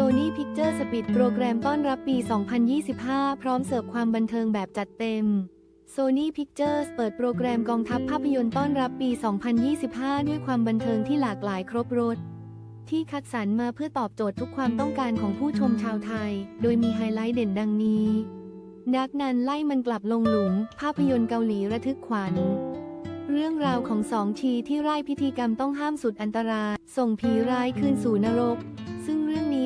Sony Pictures ปิดโปรแกรมต้อนรับปี 2025 พร้อมเสิร์ฟความบันเทิงแบบจัดเต็ม Sony Pictures เปิดโปรแกรมกองทัพภาพยนตร์ต้อนรับปี 2025 ด้วยความบันเทิงที่หลากหลายครบรถ ที่คัดสรรมาเพื่อตอบโจทย์ทุกความต้องการของผู้ชมชาวไทย โดยมีไฮไลท์เด่นดังนี้ นักนันไล่มันกลับลงหลุม ภาพยนตร์เกาหลีระทึกขวัญเรื่องราวของสองชีที่ไร้พิธีกรรมต้องห้ามสุดอันตราย ส่งผีร้ายคืนสู่นรก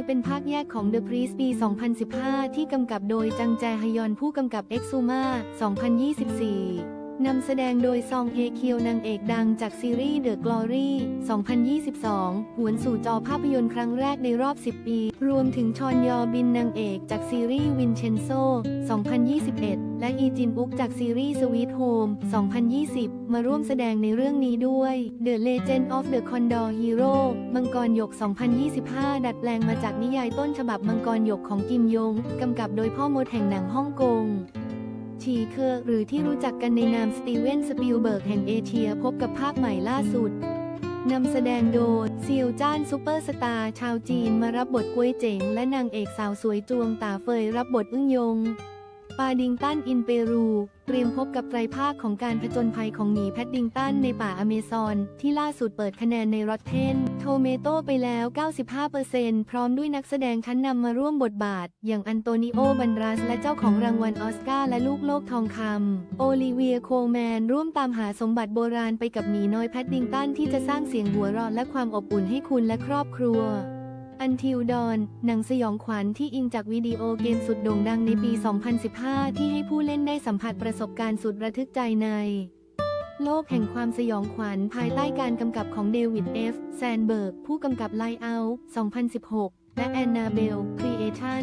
นี้เป็นภาคแยกของ The Priest ปี 2015 ที่กำกับโดยจังแจฮยอนผู้กำกับ Exuma 2024 นำแสดงโดยซองเฮเคียวนางเอกดังจากซีรีส์ The Glory 2022 หวนสู่จอภาพยนตร์ครั้งแรกในรอบ 10 ปี รวมถึงชอนยอบินนางเอกจากซีรีส์วินเชนโซ 2021 และอีจินอุกจากซีรีส์ Sweet Home 2020 มาร่วมแสดงในเรื่องนี้ด้วย The Legend of the Condor Hero มังกรหยก 2025 ดัดแปลงมาจากนิยายต้นฉบับมังกรหยกของกิมยง กำกับโดยพ่อมดแห่งหนังฮ่องกง ชีเคอร์ หรือที่รู้จักกันในนามสตีเวนสปิลเบิร์กแห่งเอเชียพบกับภาคใหม่ล่าสุดนำแสดงโดยเซียวจ้านซูเปอร์สตาร์ชาวจีนมารับบทกวยเจ๋ง และนางเอกสาวสวยจวงตาเฟยรับบทอึ้งยง ปาดิงตันอินเปรู เตรียมพบกับไตรภาคของการผจญภัยของหมีแพดดิงตันในป่าอเมซอน ที่ล่าสุดเปิดคะแนนในรอตเทนโทเมโตไปแล้ว 95%พร้อมด้วยนักแสดงชั้นนำมาร่วมบทบาท อย่างอันโตนิโอ บันรัส และเจ้าของรางวัลออสการ์และลูกโลกทองคำโอลิเวีย โคลแมน ร่วมตามหาสมบัติโบราณไปกับหมีน้อยแพดดิงตันที่จะสร้างเสียงหัวเราะและความอบอุ่นให้คุณและครอบครัว Until Dawn หนังสยองขวัญที่อิงจากวิดีโอเกมสุดโด่งดังในปี 2015 ที่ให้ผู้เล่นได้สัมผัสประสบการณ์สุดระทึกใจใน โลกแห่งความสยองขวัญภายใต้การกำกับของเดวิดเอฟแซนเบิร์ก ผู้กำกับไลเอา2016 และแอนนาเบลครีเอชั่น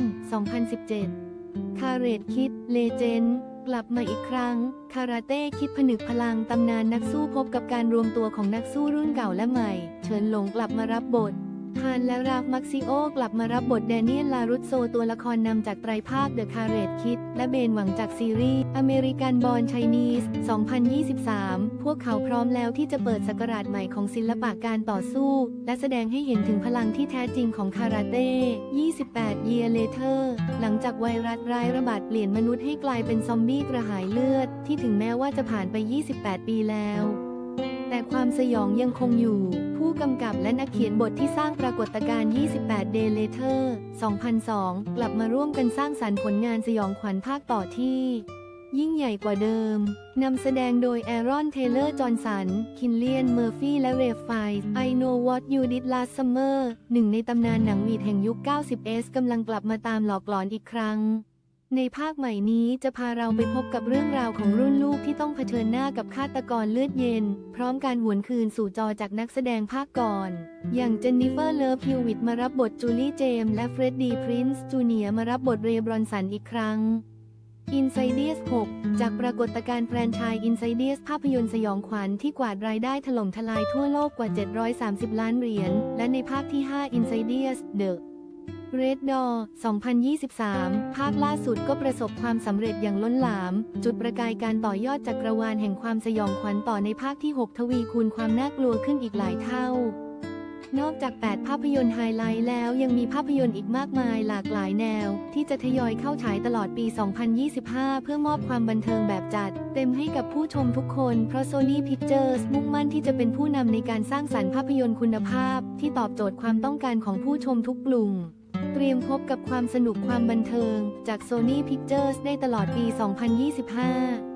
2017 คาเรตคิดเลเจนด์กลับมาอีกครั้ง คาราเต้คิดผนึกพลังตำนานนักสู้พบกับการรวมตัวของนักสู้รุ่นเก่าและใหม่เฉินหลงกลับมารับบท ฮานและราฟมักซิโอกลับมารับบทแดเนียลลารุสโซตัวละครนำจากไตรภาคเดอะคาเรตคิด และเบนหวังจากซีรีส์อเมริกันบอลไชนีส2023 พวกเขาพร้อมแล้วที่จะเปิดสกราชใหม่ของศิลปะการต่อสู้ และแสดงให้เห็นถึงพลังที่แท้จริงของคาราเต้ 28 Year Later หลังจากไวรัสร้ายระบาดเปลี่ยนมนุษย์ให้กลายเป็นซอมบี้กระหายเลือด ที่ถึงแม้ว่าจะผ่านไป 28 ปีแล้ว แต่ความสยองยังคงอยู่ ผู้กำกับและนักเขียนบทที่สร้างปรากฏการณ์ 28 Day Later 2002 กลับมาร่วมกันสร้างสรรค์ผลงานสยองขวัญภาคต่อที่ ยิ่งใหญ่กว่าเดิม นำแสดงโดยแอรอน เทเลอร์ จอห์นสัน คินเลียน เมอร์ฟี่ และเรฟไฟ I Know What You Did Last Summer หนึ่งในตำนานหนังวีดแห่งยุค 90s กำลังกลับมาตามหลอกหลอนอีกครั้ง ในภาคใหม่นี้จะพาเราไปพบกับเรื่องราวของรุ่นลูกที่ต้องเผชิญหน้ากับฆาตกรเลือดเย็น พร้อมการหวนคืนสู่จอจากนักแสดงภาคก่อน อย่างเจนนิเฟอร์เลฟฮิววิตมารับบทจูลี่เจมส์และเฟรดดี้พรินซ์จูเนียมารับบทเรย์บรอนสันอีกครั้ง Insidious 6 จากปรากฏการณ์แฟรนไชส์ Insidious ภาพยนตร์สยองขวัญที่กวาดรายได้ถล่มทลายทั่วโลกกว่า 730 ล้านเหรียญและในภาคที่ 5 Insidious The Red d o r 2023 ภาคล่าสุดก็ประสบความสำเร็จอย่างล้นหลาม จุดประกายการต่อยอดจักรวาลแห่งความสยองขวัญต่อในภาคที่ 6 ทวีคูณความน่ากลัวขึ้นอีกหลายเท่า นอกจาก 8 ภาพยนตร์ไฮไลท์แล้วยังมีภาพยนตร์อีกมากมายหลากหลายแนว ที่จะทยอยเข้าฉายตลอดปี 2025 เพื่อมอบความบันเทิงแบบจัด เต็มให้กับผู้ชมทุกคน เพราะ Sony Pictures มุ่งมั่นที่จะเป็นผู้นำในการสร้างสรรค์ภาพยนตร์คุณภาพ ที่ตอบโจทย์ความต้องการของผู้ชมทุกกลุ่ม เตรียมพบกับความสนุกความบันเทิง จาก Sony Pictures ได้ตลอดปี 2025